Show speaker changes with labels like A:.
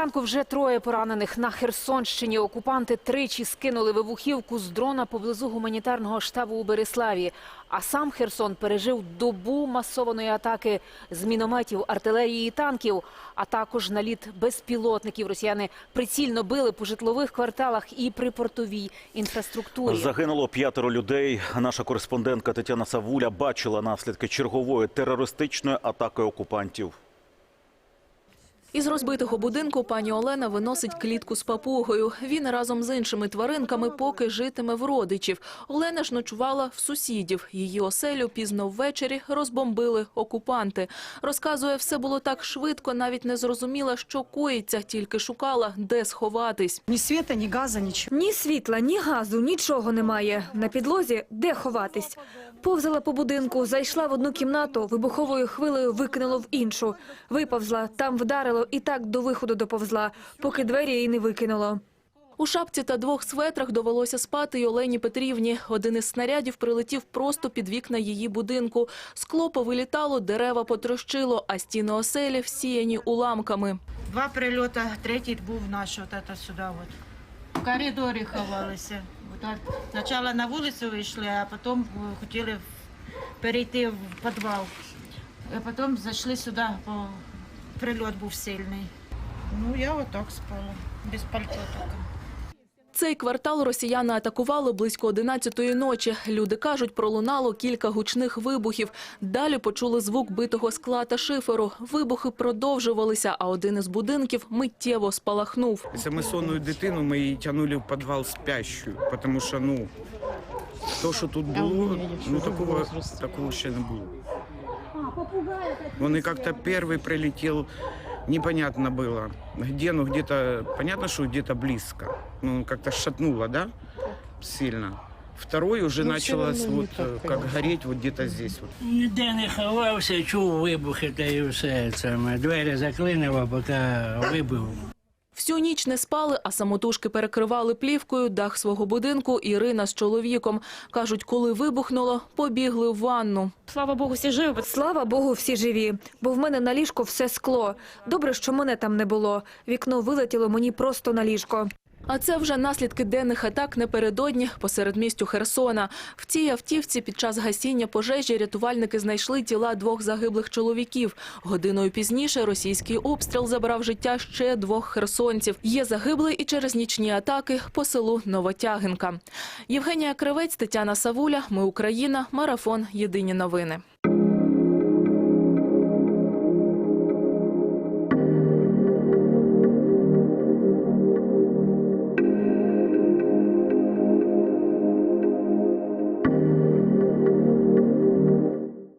A: Ранку вже троє поранених на Херсонщині. Окупанти тричі скинули вибухівку з дрона поблизу гуманітарного штабу у Береславі. А сам Херсон пережив добу масованої атаки з мінометів, артилерії і танків, а також наліт безпілотників. Росіяни прицільно били по житлових кварталах і припортовій інфраструктурі.
B: Загинуло п'ятеро людей. Наша кореспондентка Тетяна Савуля бачила наслідки чергової терористичної атаки окупантів.
C: Із розбитого будинку пані Олена виносить клітку з папугою. Він разом з іншими тваринками поки житиме в родичів. Олена ж ночувала в сусідів. Її оселю пізно ввечері розбомбили окупанти. Розказує, все було так швидко, навіть не зрозуміла, що коїться, тільки шукала, де сховатись.
D: Ни света, ни газа, ничего.
E: Ні світла, ні газу, нічого немає. На підлозі де ховатись. Повзала по будинку, зайшла в одну кімнату, вибуховою хвилею викинуло в іншу. Виповзла, там вдарило і так до виходу доповзла, поки двері її не викинуло.
C: У шапці та двох светрах довелося спати й Олені Петрівні. Один із снарядів прилетів просто під вікна її будинку. Скло повилітало, дерева потрощило, а стіни оселі всіяні уламками.
F: Два прильоти, третій був наш, от це сюди. От. В коридорі ховалися. Спочатку на вулицю вийшли, а потім е, хотіли перейти в підвал. А потім зайшли сюди, бо прильот був сильний. Ну, я отак спала, без пальто тільки.
C: Цей квартал росіяни атакували близько 11-ї ночі. Люди кажуть, пролунало кілька гучних вибухів. Далі почули звук битого скла та шиферу. Вибухи продовжувалися, а один із будинків миттєво спалахнув.
G: Сонну дитину ми її тягнули в підвал спящую, тому що ну то, що тут було, ну такого, такого ще не було. Вони як-то перший прилетів, непонятно было, где, ну где-то, понятно, что где-то близко, ну как-то шатнуло, да, сильно. Второй уже началось вот э, как гореть вот где-то здесь вот.
H: Ніде не ховався, чув вибухи та і все. Це двері заклинило, поки вибув.
C: Всю ніч не спали, а самотужки перекривали плівкою дах свого будинку Ірина з чоловіком. Кажуть, коли вибухнуло, побігли в ванну.
E: Слава Богу, всі живі. Слава Богу, всі живі. Бо в мене на ліжку все скло. Добре, що мене там не було. Вікно вилетіло мені просто на ліжко.
C: А це вже наслідки денних атак напередодні посеред містю Херсона. В цій автівці під час гасіння пожежі рятувальники знайшли тіла двох загиблих чоловіків. Годиною пізніше російський обстріл забрав життя ще двох херсонців. Є загиблий і через нічні атаки по селу Новотягинка. Євгенія Кривець, Тетяна Савуля. Ми Україна. Марафон. Єдині новини.